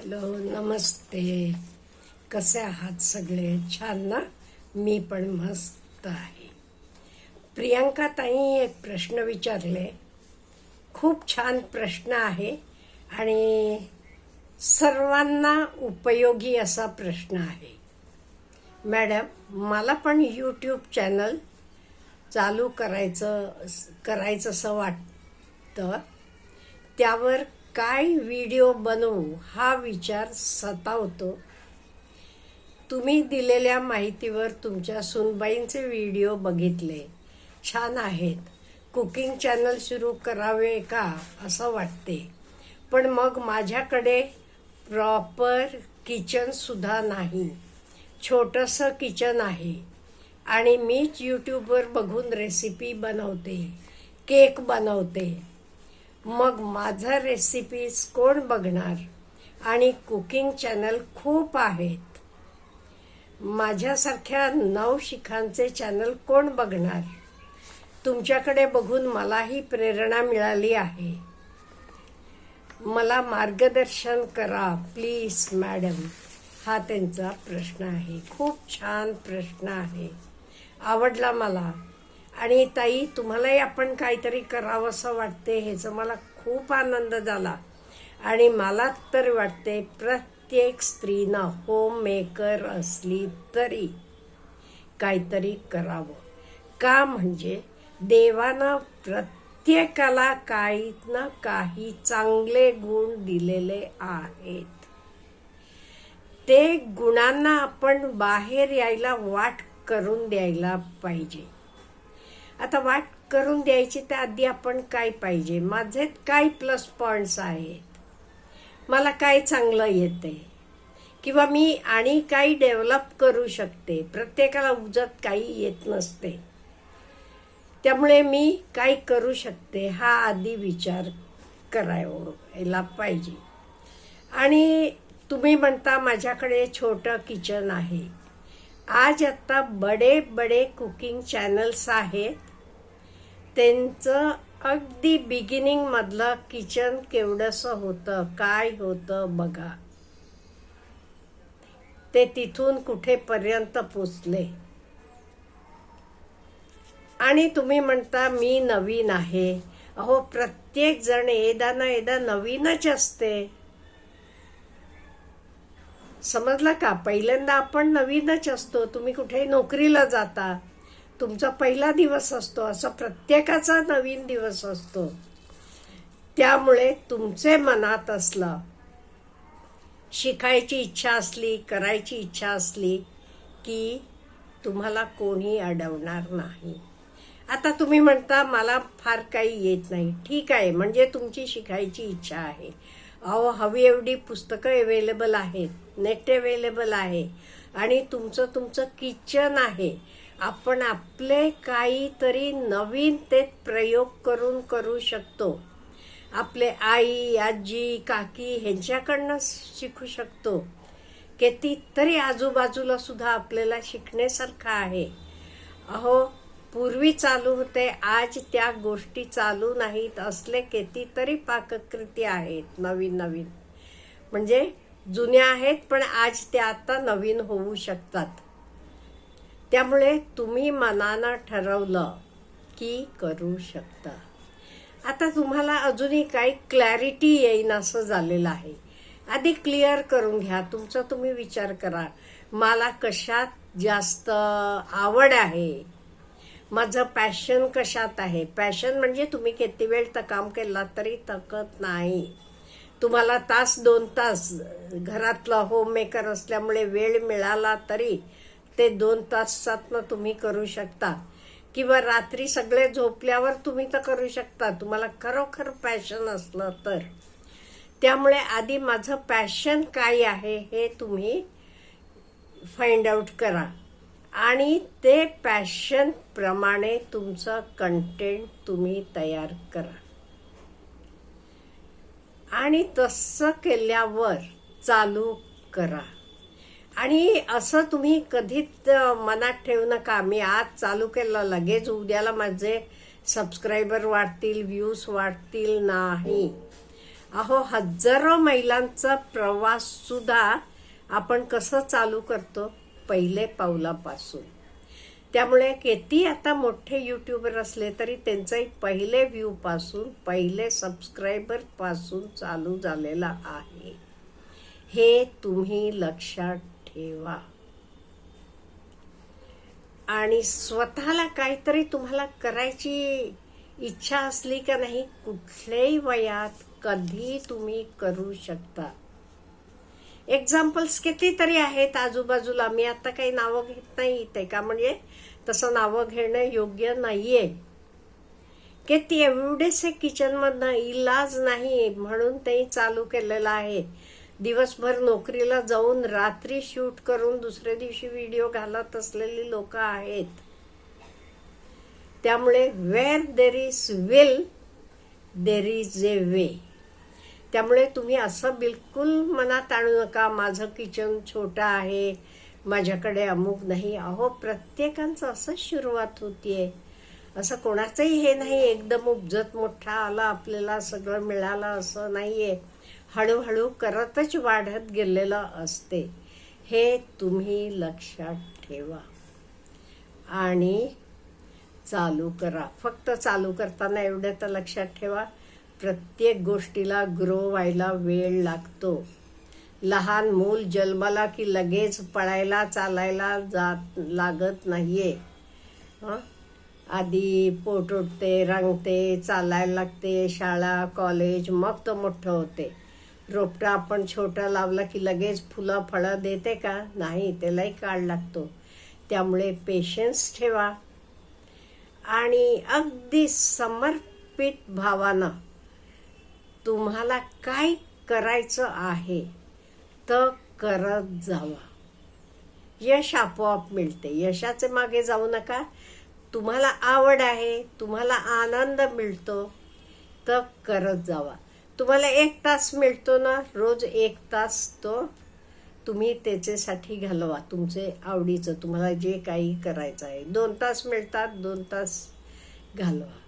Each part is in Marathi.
हॅलो नमस्ते. कसे आहात सगळे? छान ना? मी पण मस्त आहे. प्रियांका ताई एक प्रश्न विचारले. खूप छान प्रश्न आहे आणि सर्वांना उपयोगी असा प्रश्न आहे. मॅडम मला पण यूट्यूब चॅनल चालू करायचं करायचं असं वाटतं. त्यावर काय व्हिडिओ बनवू हा विचार सतावतो तुम्ही दिलेल्या माहितीवर तुमच्या सुनबाईंचे व्हिडिओ बघितले. छान आहेत. कुकिंग चॅनल सुरू करावे का असं वाटते. पण मग माझ्याकडे प्रॉपर किचनसुद्धा नाही. छोटंसं किचन आहे. आणि मीच यूट्यूबवर बघून रेसिपी बनवते. केक बनवते. मग माझं रेसिपीज कोण बघणार? आणि कुकिंग चॅनल खूप आहेत. माझ्यासारख्या नऊ शिखांचे चॅनल कोण बघणार? तुमच्याकडे बघून मलाही प्रेरणा मिळाली आहे. मला मार्गदर्शन करा प्लीज मॅडम हा त्यांचा प्रश्न आहे. खूप छान प्रश्न आहे. आवडला मला. आणि ताई तुम्हालाही आपण काहीतरी करावं असं वाटते ह्याचा मला खूप आनंद झाला. आणि मला तर वाटते प्रत्येक स्त्रीनं होम मेकर असली तरी काहीतरी करावं. का म्हणजे देवानं प्रत्येकाला काही ना काही चांगले गुण दिलेले आहेत. ते गुणांना आपण बाहेर यायला वाट करून द्यायला पाहिजे. आता वाट करून द्यायची तर आधी आपण काय पाहिजे? माझे काय प्लस पॉईंट्स आहेत? मला काय चांगलं येते किंवा मी आणि काही डेव्हलप करू शकते? प्रत्येकाला उजत काही येत नसते. त्यामुळे मी काय करू शकते? हा आधी विचार करायला पाहिजे. आणि तुम्ही म्हणता माझ्याकडे छोटं किचन आहे. आज आत्ता बडे बडे कुकिंग चॅनल्स आहेत. त्यांचं अगदी बिगिनिंगमधलं किचन केवढंसं होतं काय होतं बघा. ते तिथून कुठेपर्यंत पोचले. आणि तुम्ही म्हणता मी नवीन आहे. अहो प्रत्येक जण एदा ना एदा नवीनच असते. समजलं का? पहिल्यांदा आपण नवीनच असतो. तुम्ही कुठेही नोकरीला जाता. तुमचा पहिला दिवस असतो असा प्रत्येकाचा नवीन दिवस असतो. त्यामुळे तुमचे मनात असलं शिकायची इच्छा असली करायची इच्छा असली की तुम्हाला कोणी अडवणार नाही. आता तुम्ही म्हणता मला फार काही येत नाही. ठीक आहे म्हणजे तुमची शिकायची इच्छा आहे. अहो हवी एवढी पुस्तकं अवेलेबल आहेत नेट अवेलेबल आहे. आणि तुमचं तुमचं किचन आहे. आपण आपले काहीतरी नवीन ते प्रयोग करून करू शकतो. आपले आई आजी काकी ह्यांच्याकडनं शिकू शकतो. कितीतरी आजूबाजूला सुद्धा आपल्याला शिकण्यासारखं आहे. अहो पूर्वी चालू होते आज त्या गोष्टी चालू नाहीत असले कितीतरी पाककृती आहेत नवीन नवीन. म्हणजे जुन्या आहेत पण आज त्या आता नवीन होऊ शकतात. त्यामुळे तुम्ही मनानं ठरवलं की करू शकता. आता तुम्हाला अजूनही काही क्लॅरिटी येईन असं झालेलं आहे. आधी क्लिअर करून घ्या. तुमचा तुम्ही विचार करा. मला कशात जास्त आवड आहे? माझं पॅशन कशात आहे? पॅशन म्हणजे तुम्ही किती वेळ तर काम केला तरी थकत नाही. तुम्हाला तास दोन तास घरातलं होममेकर असल्यामुळे वेळ मिळाला तरी ते दोन तासातनं तुम्ही करू शकता. किंवा रात्री सगळे झोपल्यावर तुम्ही तर करू शकता. तुम्हाला खरोखर पॅशन असलं तर. त्यामुळे आधी माझं पॅशन काय आहे हे तुम्ही फाइंड आउट करा. आणि ते पॅशन प्रमाणे तुमचं कंटेंट तुम्ही तयार करा. आणि तसं केल्यावर चालू करा. आणि असं तुम्ही कधीच मनात ठेवू नका. मी आज चालू केलं लगेच उद्याला माझे सबस्क्रायबर वाढतील व्ह्यूज वाढतील नाही. अहो हजारो महिलांचा प्रवास सुद्धा आपण कसं चालू करतो? पहिले पावलापासून. त्यामुळे किती आता मोठे युट्यूबर असले तरी त्यांचाही पहिले व्ह्यू पासून पहिले सबस्क्रायबरपासून चालू झालेला आहे. हे तुम्ही लक्षात ठेवा. आणि स्वतःला काहीतरी तुम्हाला करायची इच्छा असली का नाही कुठल्याही वयात कधी तुम्ही करू शकता. एक्झाम्पल्स कितीतरी आहेत आजूबाजूला. मी आता काही नावं घेत नाही ते का? म्हणजे तसं नावं घेणं योग्य नाहीये. किती एवढेसे किचनमधनं इलाज नाही म्हणून ते चालू केलेलं आहे. दिवसभर नोकरीला जाऊन रात्री शूट करून दुसऱ्या दिवशी व्हिडिओ घालत असलेली लोक आहेत. त्यामुळे where there is will there is a way त्यामुळे तुम्ही असं बिलकुल मनात आणू नका माझं किचन छोटं आहे माझ्याकडे अमुक नाही. अहो प्रत्येकांचं असं सुरुवात होतीये. असं कोणाचंही हे नाही एकदम उपजत मोठा आला आपल्याला सगळं मिळालं असं नाहीये. हळूहळू करतच वाढत गेलेलं असते. हे तुम्ही लक्षात ठेवा. आणि चालू करा. फक्त चालू करताना एवढं तर लक्षात ठेवा. प्रत्येक गोष्टीला ग्रो व्हायला वेळ लागतो. लहान मूल जन्माला की लगेच पळायला चालायला जात लागत नाहीये. आहे आधी पोट उठते रंगते चालायला लागते शाळा कॉलेज मग तो मोठं होते. रोपटं आपण छोटं लावलं की लगेच फुलं फळं देते का? नाही त्यालाही काळ लागतो. त्यामुळे पेशन्स ठेवा. आणि अगदी समर्पित भावानं तुम्हाला काय करायचं आहे तर करत जावा. यश आपोआप मिळते. यशाचे मागे जाऊ नका. तुम्हाला आवड आहे तुम्हाला आनंद मिळतो तर करत जावा. तुम्हाला एक तास मिळतो ना रोज एक तास तो तुम्ही त्याच्यासाठी घालवा तुमचे आवडीचं तुम्हाला जे काही करायचं आहे. दोन तास मिळतात दोन तास घालवा.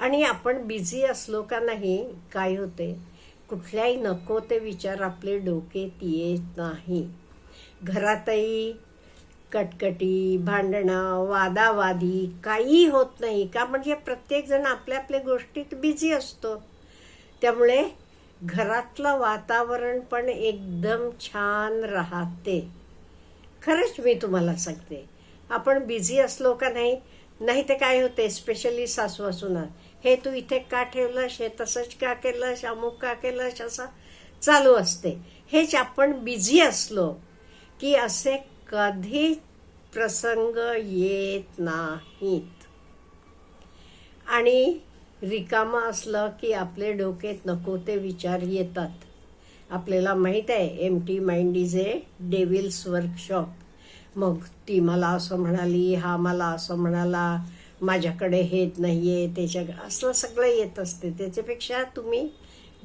आणि आपण बिझी असलो का नाही काय होते? कुठल्याही नको ते विचार आपले डोकेत येत नाही. घरातही कटकटी भांडणं वादावादी काही होत नाही का? म्हणजे प्रत्येकजण आपल्या आपल्या गोष्टीत बिझी असतो. त्यामुळे घरातलं वातावरण पण एकदम छान राहते. खरंच मी तुम्हाला सांगते. आपण बिझी असलो का नाही नाही ते काय होते स्पेशली सासू सुना हे तू इथे का ठेवलंस? हे तसंच का केलंस? अमुक का केलंस? असं चालू असते. हेच आपण बिझी असलो की असे कधी प्रसंग येत नाहीत. आणि रिकामं असलं की आपले डोक्यात नको ते विचार येतात. आपल्याला माहीत आहे empty mind is a devil's workshop मग ती मला असं म्हणाली हा मला असं म्हणाला माझ्याकडे हेच आहे त्याच्या असलं सगळं येत असते. त्याच्यापेक्षा तुम्ही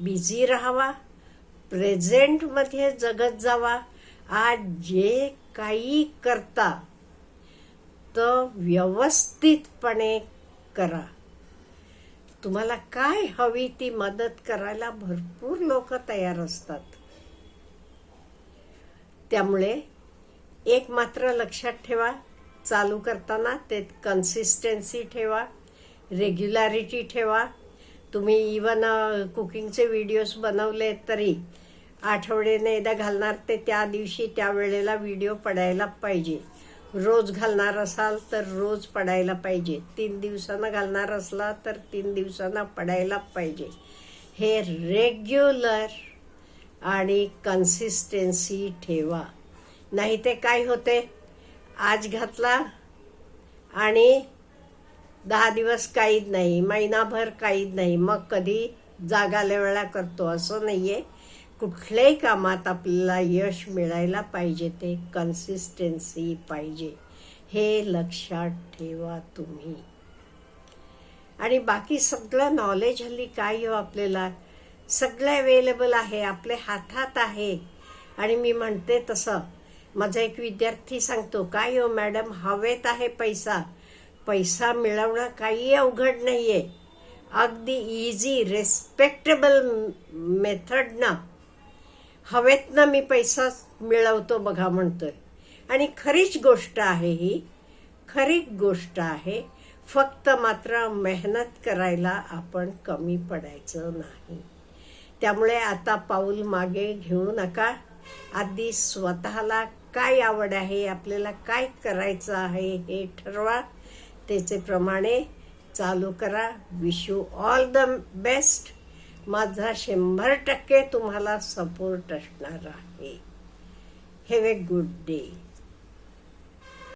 बिझी राहावा प्रेझेंटमध्ये जगत जावा. आज जे काही करता तर व्यवस्थितपणे करा. तुम्हाला काय हवी ती मदत करायला भरपूर लोक तयार असतात. त्यामुळे एक मात्र लक्षात ठेवा चालू करताना ते कन्सिस्टन्सी ठेवा रेग्युलॅरिटी ठेवा. तुम्ही इवन कुकिंगचे व्हिडिओज बनवले तरी आठवड्याने एकदा घालणार ते त्या दिवशी त्या वेळेला व्हिडिओ पडायला पाहिजे. रोज घालणार असाल तर रोज पडायला पाहिजे. तीन दिवसांना घालणार असला तर तीन दिवसांना पडायला पाहिजे. हे रेग्युलर आणि कन्सिस्टन्सी ठेवा. नाही ते काय होते? आज घातला आणि दहा दिवस काहीच नाही महिनाभर काहीच नाही. मग कधी जागाल्या वेळा करतो. असं नाही आहे कुठल्याही कामात आपल्याला यश मिळायला पाहिजे ते कन्सिस्टन्सी पाहिजे. हे लक्षात ठेवा तुम्ही. आणि बाकी सगळं नॉलेज हल्ली काय हो आपल्याला? सगळं अवेलेबल आहे आपल्या हातात आहे. आणि मी म्हणते तसं माझा एक विद्यार्थी सांगतो काय हो मॅडम हवेत आहे पैसा. पैसा मिळवणं काही अवघड नाही आहे अगदी इझी रेस्पेक्टेबल मेथडनं हवेतनं मी पैसा मिळवतो बघा म्हणतोय. आणि खरीच गोष्ट आहे ही. खरी गोष्ट आहे. फक्त मात्र मेहनत करायला आपण कमी पडायचं नाही. त्यामुळे आता पाऊल मागे घेऊ नका. आधी स्वतःला काय आवड आहे आपल्याला काय करायचं आहे हे ठरवा. त्याचेप्रमाणे चालू करा. Wish you all the best माझा शंभर टक्के तुम्हाला सपोर्ट असणार आहे. Have a good day